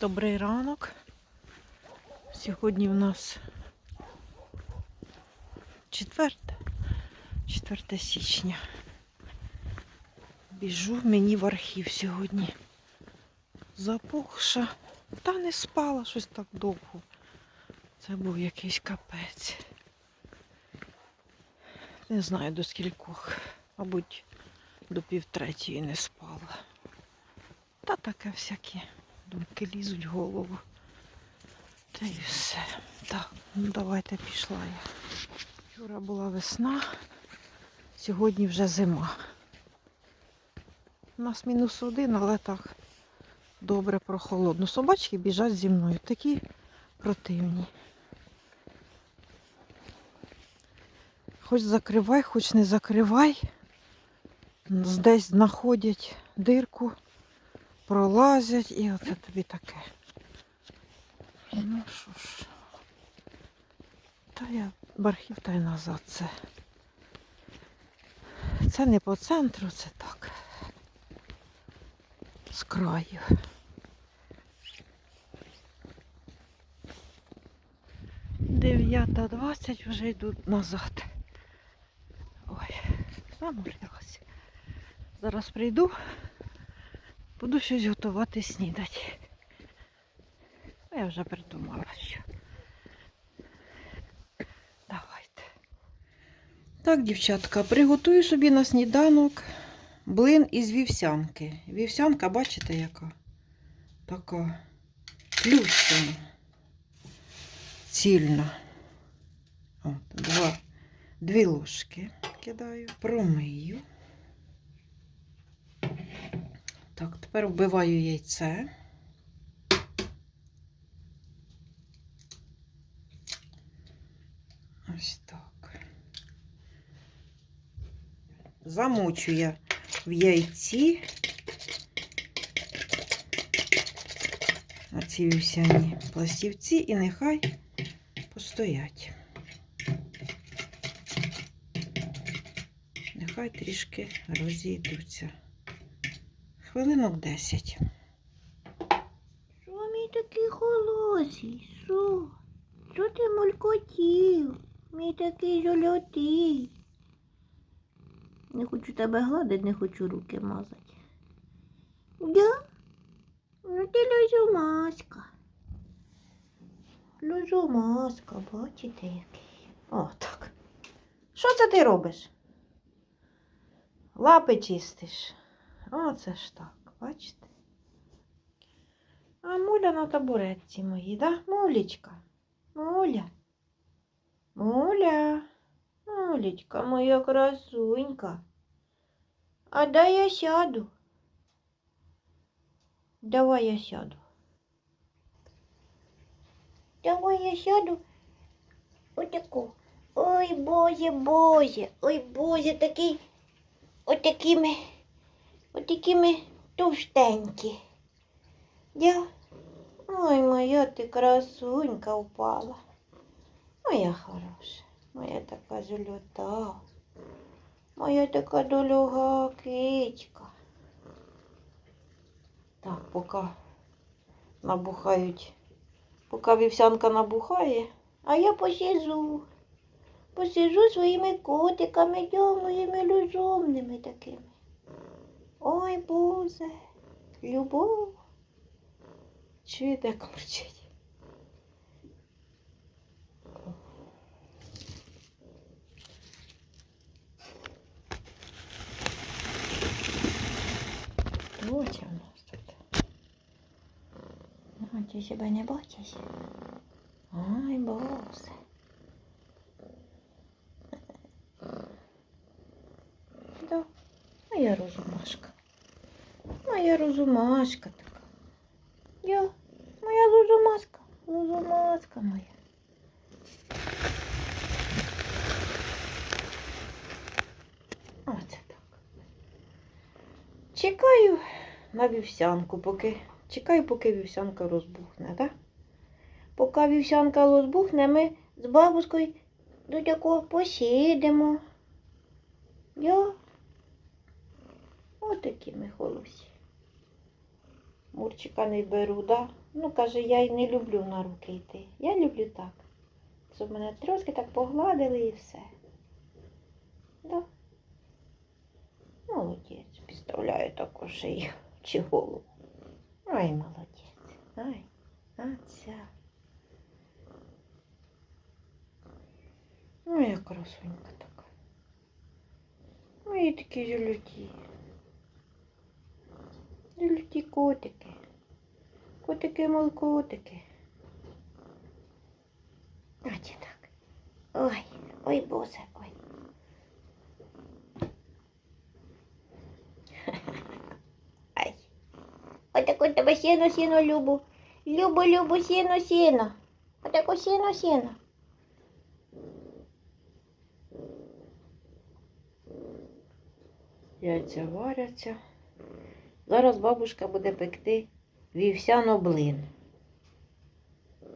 Добрий ранок. Сьогодні в нас 4, 4 січня. Біжу мені в архів сьогодні. Запухша. Та не спала щось так довго. Це був якийсь капець. Не знаю до скількох. Мабуть, до півтретьої не спала. Та таке всякі думки лізуть в голову. Та і все. Так, ну давайте пішла я. Вчора була весна, сьогодні вже зима. У нас мінус один, але так добре прохолодно. Собачки біжать зі мною, такі противні. Хоч закривай, хоч не закривай. Десь знаходять дирку, пролазять і оце тобі таке. Ну що ж. Та я в архів та й назад це. Це не по центру, це так. З краю. Дев'ята двадцять вже йдуть назад. Ой, заморилася. Зараз прийду, буду щось готувати снідати. Я вже придумала, що. Давайте. Так, дівчатка, приготую собі на сніданок блин із вівсянки. Вівсянка, бачите, яка? Така плющена. Цільна. От, два, дві ложки кидаю, промию. Так, тепер вбиваю яйце. Ось так. Замочу я в яйці. Оці вівсяні пластівці і нехай постоять. Нехай трішки розійдуться. Хвилинок 10. Що мій такий холосий? Що? Що ти молькотів? Мій такий золотий. Не хочу тебе гладити, не хочу руки мазати. Да? Ну ти лозумаска. Лозумаска, бачите який. О, так. Що це ти робиш? Лапи чистиш. Оце ж так, бачите? А муля на табуретці моїй, да? Мулечка. Муля. Муля. Мулечка, моя красунька. А дай я сяду. Давай я сяду. Давай я сяду. Отаку. Ой, Боже, Боже, ой, Боже, такий, отакими, отакими товстенькі. Я, ой, моя ти красунька впала. Моя хороша, моя така золота, моя така дорога кичка. Так, поки набухають. Поки вівсянка набухає, А я посижу. Посижу своїми котиками, моїми розумними такими. Ой, Боже, любов. чуєте, як мурчить? Ось у нас тут. Ну, ти себе не бачиш? Ой, Боже. Да. Моя розумашка. Моя розумашка така. Я, моя лузумаска, лузумаска моя. Оце так. Чекаю на вівсянку, поки. Чекаю, поки вівсянка розбухне, так? Поки вівсянка розбухне, ми з бабушкою до такого посидимо. Я. Отакі ми холосі. Мурчика не беру, да? Ну, каже, я й не люблю на руки йти. Я люблю так. Щоб мене трошки так погладили і все. Да. Молодець. Підставляю таку шию чи голову. Ай, молодець. Ай, а ця. Ну, я красунька така. Ну, і такі золоті. Золоті котики. Котики, мол, котики. А чи так? Ой, ой, боже, ой. Ай. Отаку тебе сіно, сіно, любу. Любу, любу, сіно, сіно. Отаку сіно, сіно. Яйця варяться. Зараз бабушка буде пекти вівсяно блин.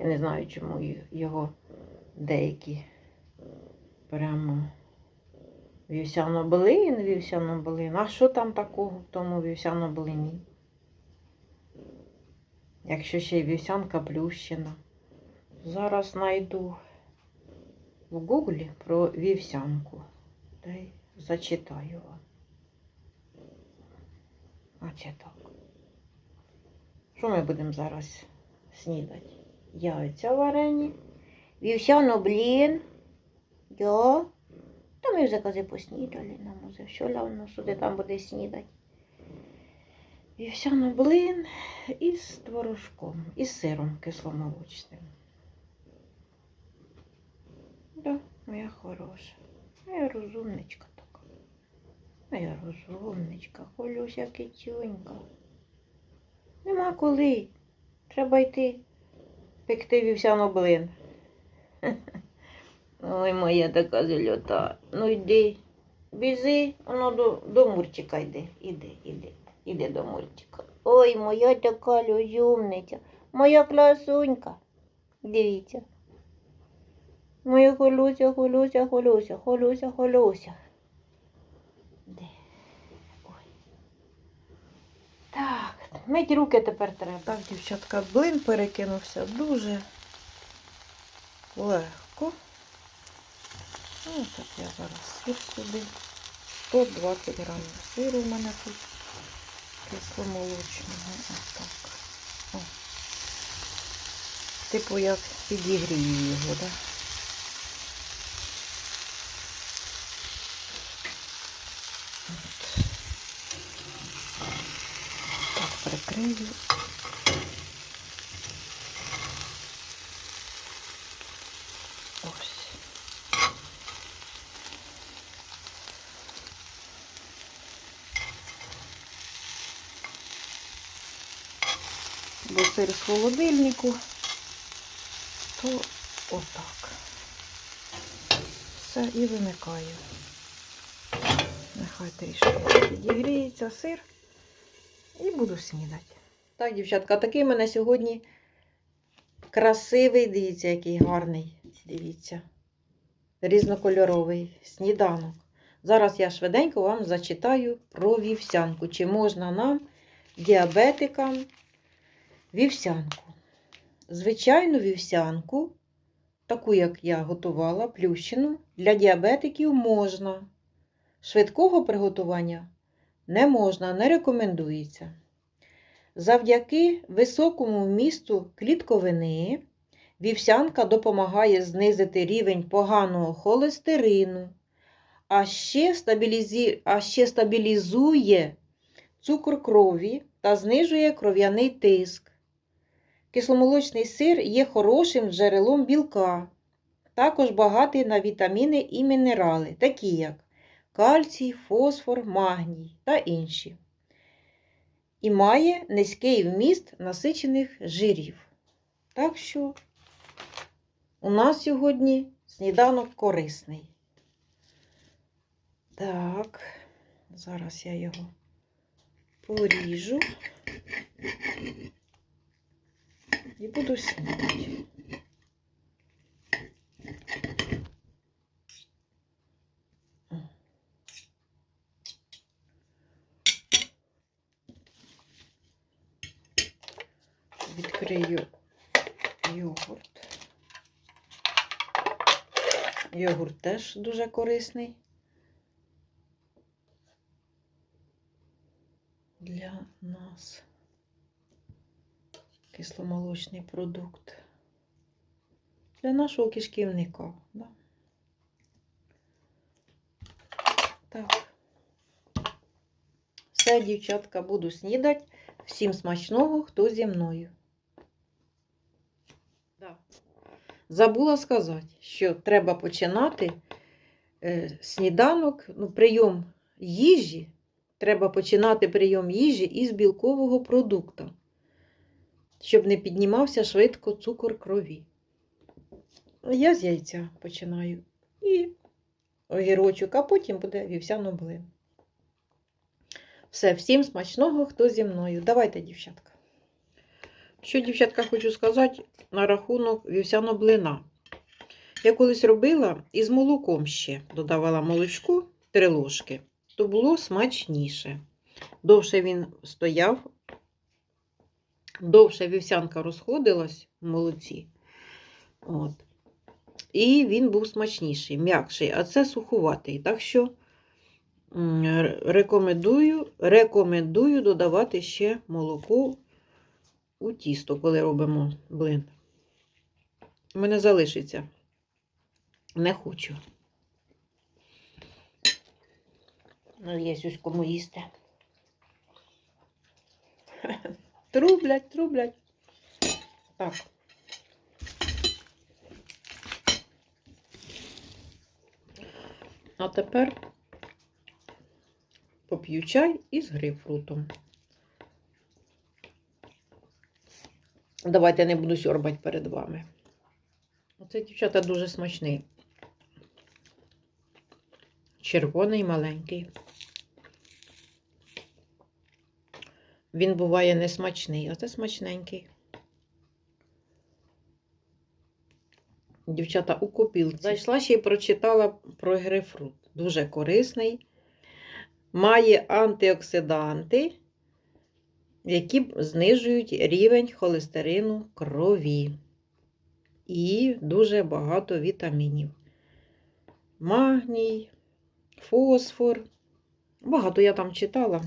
Я не знаю, чому його деякі прямо вівсяно блин, вівсяно блин. А що там такого в тому вівсяно блині? Якщо ще й вівсянка плющена. Зараз знайду в гуглі про вівсянку. Та й зачитаю вам. А чи так? Що ми будемо зараз снідати? Яйця варені, вівсяно блін. Я. Та ми вже кази поснідали нам уже. Що лавно сюди там буде снідати. Вівсяно блин із творожком, із сиром кисломолочним. Да, моя хороша. Моя розумничка. Моя розумничка, холюся китюнька. Нема коли. Треба йти пекти вівсяно блин. Ой, моя така зельота. Ну йди, бізи, воно до, до Мурчика йди. Іди, іди, іди до Мурчика. Ой, моя така розумниця, моя красунька. Дивіться. Моя холуся, холуся, холуся, холуся, холуся. Де? Ой. Так, мить руки тепер треба. Так, дівчатка, блин перекинувся дуже легко. Ну, так я зараз сир сюди. 120 грамів сиру в мене тут кисломолочного. Отак. О. Типу як підігрію його, так? Да? Так. Ось. Бо сир з холодильнику, то отак. Все і вимикаю. Нехай трішки підігріється сир. І буду снідати. Так, дівчатка, такий в мене сьогодні красивий, дивіться, який гарний. Дивіться. Різнокольоровий сніданок. Зараз я швиденько вам зачитаю про вівсянку. Чи можна нам, діабетикам, вівсянку? Звичайну вівсянку, таку, як я готувала, плющену, для діабетиків можна. Швидкого приготування не можна, не рекомендується. Завдяки високому вмісту клітковини вівсянка допомагає знизити рівень поганого холестерину, а ще, стабілізі... а ще стабілізує цукор крові та знижує кров'яний тиск. Кисломолочний сир є хорошим джерелом білка, також багатий на вітаміни і мінерали, такі як кальцій, фосфор, магній та інші. І має низький вміст насичених жирів. Так що у нас сьогодні сніданок корисний. Так, зараз я його поріжу і буду снідати. Йогурт теж дуже корисний для нас. Кисломолочний продукт. Для нашого кишківника. Да? Так. Все, дівчатка, буду снідати. Всім смачного, хто зі мною. Да. Забула сказати, що треба починати е, сніданок, ну, прийом їжі. Треба починати прийом їжі із білкового продукту, щоб не піднімався швидко цукор крові. Я з яйця починаю. І огірочок, а потім буде вівсяно блин. Все, всім смачного, хто зі мною. Давайте, дівчатка. Що, дівчатка, хочу сказати на рахунок вівсяного блина. Я колись робила із молоком ще додавала молочку 3 ложки, то було смачніше. Довше він стояв, довше вівсянка розходилась в молоці. От. І він був смачніший, м'якший, а це сухуватий. Так що рекомендую, рекомендую додавати ще молоко у тісто, коли робимо блин. У мене залишиться. Не хочу. Ну, є ось кому їсти. Трублять, трублять. Так. А тепер поп'ю чай із грейпфрутом. Давайте я не буду сьорбати перед вами. Оце, дівчата, дуже смачний. Червоний маленький. Він буває несмачний, а це смачненький. Дівчата у копілці. Зайшла ще й прочитала про грейпфрут. Дуже корисний. Має антиоксиданти, які знижують рівень холестерину крові. І дуже багато вітамінів. Магній, фосфор. Багато я там читала.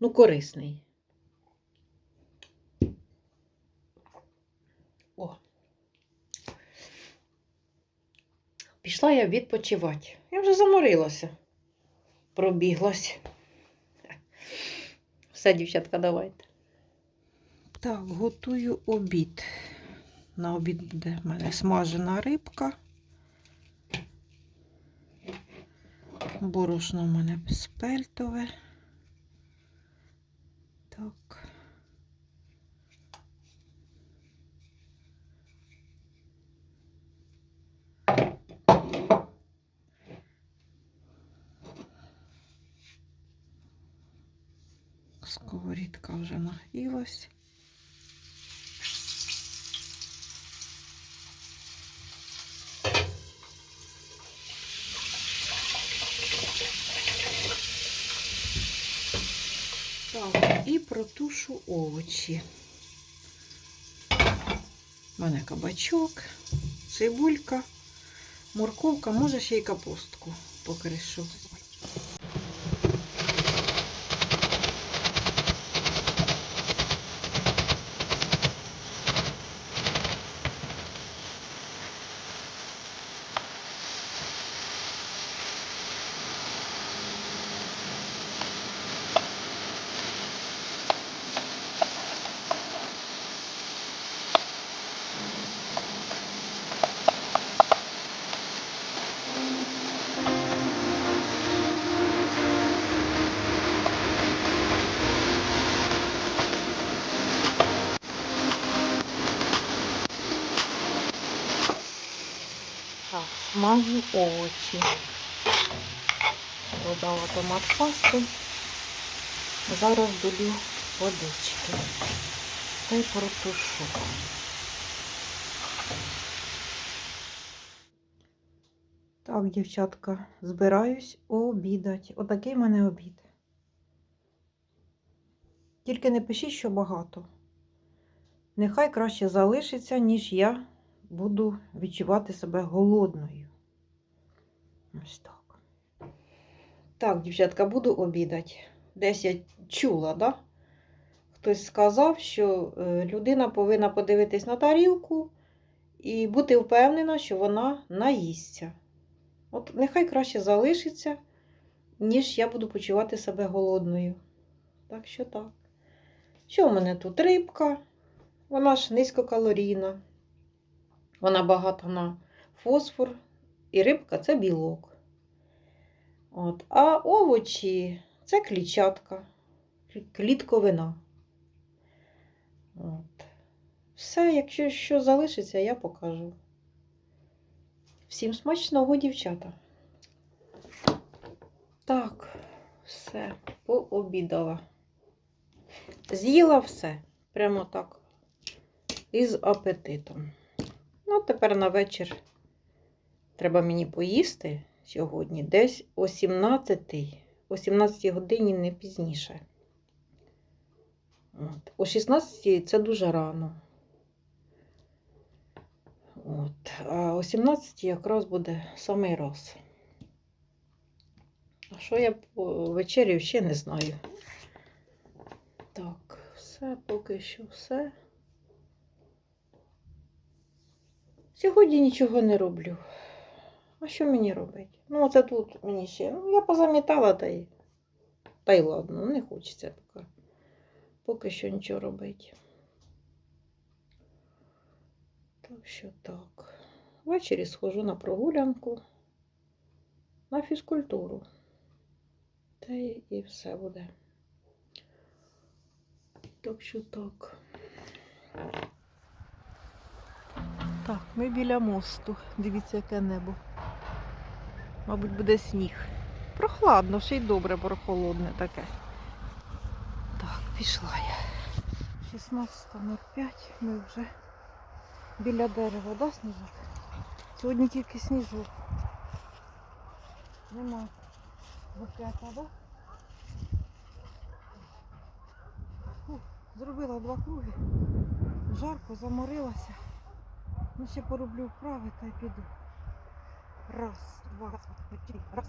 Ну, корисний. О. Пішла я відпочивати. Я вже заморилася. Пробіглась. Все, дівчатка, давайте. Так, готую обід. На обід буде в мене смажена рибка. Борошно в мене спельтове. Так. Нагрілась. Так, і протушу овочі. У мене кабачок, цибулька, морковка, може ще й капустку покришу. Так, смажу овочі. Додала томат пасту. Зараз долю водички. Та й протушу. Так, дівчатка, збираюсь обідати. Отакий в мене обід. Тільки не пишіть, що багато. нехай краще залишиться, ніж я буду відчувати себе голодною. Ось так. Так, дівчатка, буду обідати. Десь я чула, да? Хтось сказав, що е, людина повинна подивитись на тарілку і бути впевнена, що вона наїсться. От нехай краще залишиться, ніж я буду почувати себе голодною. Так що так. Що в мене тут? Рибка. Вона ж низькокалорійна. Вона багата на фосфор. І рибка це білок. От. А овочі це клітчатка, клітковина. От. Все, якщо що залишиться, я покажу. Всім смачного, дівчата. Так, все, пообідала. З'їла все. Прямо так. Із апетитом. Ну, тепер на вечір треба мені поїсти сьогодні десь о 17 о 17 годині не пізніше. От. О 16 це дуже рано. От. А о 17 якраз буде самий раз. А що я по вечері ще не знаю. Так, все, поки що все. Сьогодні нічого не роблю. А що мені робити? Ну, оце тут мені ще. Ну, я позамітала та й. Та й ладно, не хочеться поки. Поки що нічого робити. Так що так. Ввечері схожу на прогулянку, на фізкультуру. Та й і все буде. Так що так. Так, ми біля мосту. Дивіться, яке небо. Мабуть, буде сніг. Прохладно, ще й добре, прохолодне таке. Так, пішла я. 16.05 ми вже біля дерева, да, сніжок? Сьогодні тільки сніжок. Нема. Зап'ята, да? Фух, зробила два круги. Жарко, заморилася. Ну, ще пороблю вправи та й піду. Раз, два, три, раз, три, раз.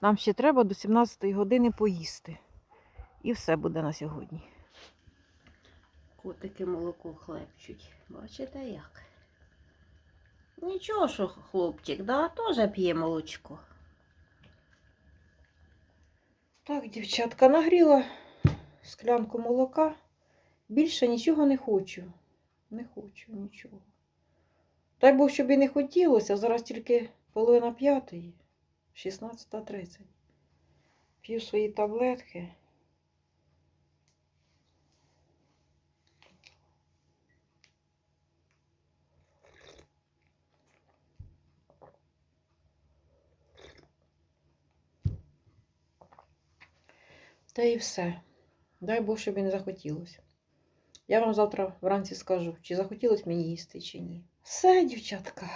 Нам ще треба до 17 години поїсти. І все буде на сьогодні. Котики молоко хлебчуть. Бачите як? Нічого, що хлопчик, да, теж п'є молочко. Так, дівчатка, нагріла склянку молока. Більше нічого не хочу. Не хочу нічого. Дай Бог, щоб і не хотілося. Зараз тільки половина п'ятої, 16.30. П'ю свої таблетки. Та і все. Дай Бог, щоб і не захотілося. Я вам завтра вранці скажу, чи захотілося мені їсти, чи ні. Все, дівчатка,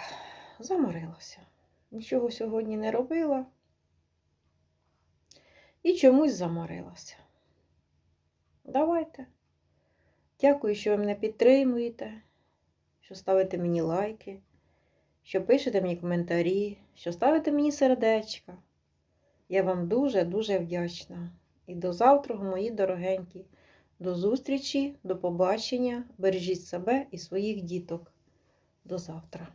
заморилася. Нічого сьогодні не робила. І чомусь заморилася. Давайте. Дякую, що ви мене підтримуєте, що ставите мені лайки, що пишете мені коментарі, що ставите мені сердечка. Я вам дуже-дуже вдячна. І до завтра, мої дорогенькі. До зустрічі, до побачення. Бережіть себе і своїх діток. До завтра.